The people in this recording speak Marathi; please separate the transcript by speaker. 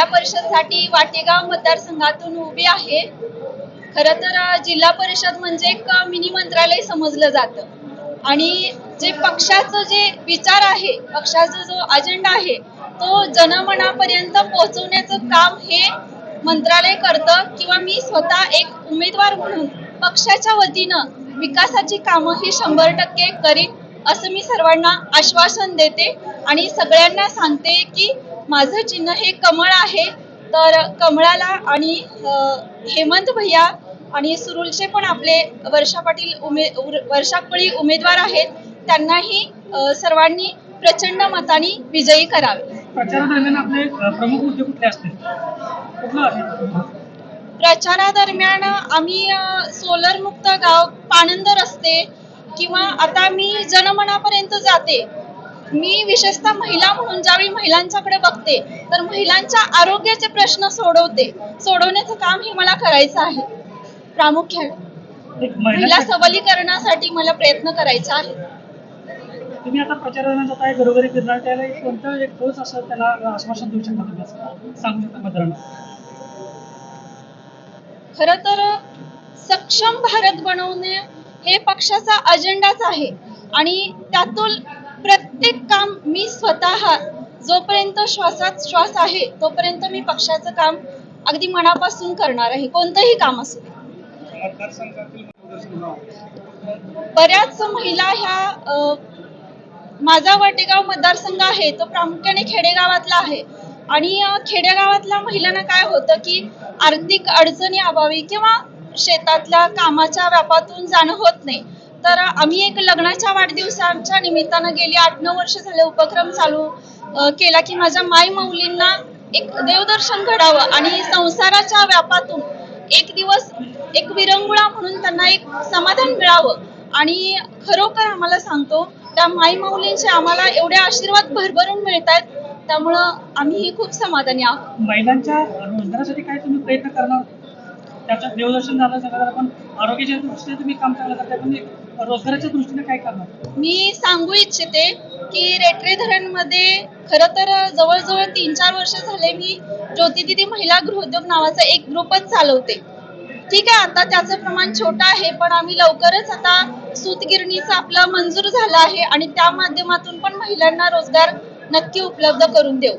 Speaker 1: जिल्हा परिषदसाठी वाटेगाव मतदारसंघातून उभी आहे. खर तर जिल्हा परिषद म्हणजे एक मिनी मंत्रालय समजलं जातं. आणि जे पक्षाचं जे विचार आहे पक्षाचा जो अजेंडा आहे तो जनमनापर्यंत पोहोचवण्याचं काम हे मंत्रालय करतं किंवा मी स्वतः एक उमेदवार म्हणून पक्षाच्या वतीनं विकासाची कामं ही शंभर टक्के करीन असं मी सर्वांना आश्वासन देते. आणि सगळ्यांना सांगते की माझं चिन्ह हे कमळ आहे. तर कमळाला आणि हेमंत भैया आणि सुरुलचे पण आपले वर्षा पाटील उमे वर्षापळी उमेदवार आहेत. त्यांनाही सर्वांनी प्रचंड मताने विजयी करावे.
Speaker 2: प्रचारादरम्यान आपले अ, प्रमुख मुद्दे कुठले असतील? कुठलं आहे?
Speaker 1: प्रचारादरम्यान आम्ही सोलर मुक्त गाव पाणंद रस्ते किंवा आता मी जनमनापर्यंत जाते. मी विशेषतः महिला म्हणून ज्यावेळी महिलांच्याकडे बघते तर महिलांच्या आरोग्याचे प्रश्न सोडवते. सोडवण्याचं काम हे मला करायचं आहे. प्रामुख्याने. महिला सबलीकरणासाठी मला प्रयत्न करायचा आहे.
Speaker 2: तुम्ही आता प्रचारादरम्यान जात आहे घरोघरी फिरणार त्याला एक कोणतं एक ठोस असं त्याला आश्वासन देऊ शकता तुम्ही असं सांगू शकता मतदारांना
Speaker 1: खर तर सक्षम भारत बनवणे हे पक्षाचा अजेंडाच आहे. आणि त्यातून प्रत्येक काम मी स्वतः जोपर्यंत श्वासात श्वास आहे तोपर्यंत मी पक्षाचं काम अगदी मनापासून करणार आहे. कोणतंही काम असू बऱ्याच महिला ह्या माझा वाटेगाव मतदारसंघ आहे तो प्रामुख्याने खेडेगावातला आहे. आणि खेडेगावातल्या महिलांना काय होतं की आर्थिक अडचणी अभावी किंवा शेतातल्या कामाच्या व्यापातून जाणं होत नाही. तर आम्ही एक लग्नाच्या वाढदिवसाच्या निमित्तानं गेली आठ नऊ वर्ष झाले उपक्रम चालू केला की माझ्या माय माऊलींना एक देवदर्शन घडावं आणि संसाराच्या व्यापातून एक दिवस एक विरंगुळा म्हणून त्यांना एक समाधान मिळावं. आणि खरोखर आम्हाला सांगतो त्या माई माऊलींचे आम्हाला एवढे आशीर्वाद भरभरून मिळत आहेत त्यामुळं आम्ही खूप समाधानी आहोत.
Speaker 2: महिलांच्या रोजगारासाठी काय तुम्ही प्रयत्न करणार? त्याच्यात देवदर्शन झालं सगळं आपण आरोग्याच्या दृष्टीने तुम्ही काम चांगलं करताय पण एक रोजगाराच्या दृष्टीने काय करणार?
Speaker 1: मी सांगू इच्छिते की रेटरे धरणमध्ये खरं तर जवळजवळ तीन चार वर्ष झाले मी ज्योती दिदी महिला गृहोद्योग नावाचा एक ग्रुपच चालवते. ठीक आहे आता त्याचं प्रमाण छोटं आहे पण आम्ही लवकरच आता सूतगिरणीचं आपलं मंजूर झालं आहे आणि त्या माध्यमातून पण महिलांना रोजगार नक्की उपलब्ध करून देऊ.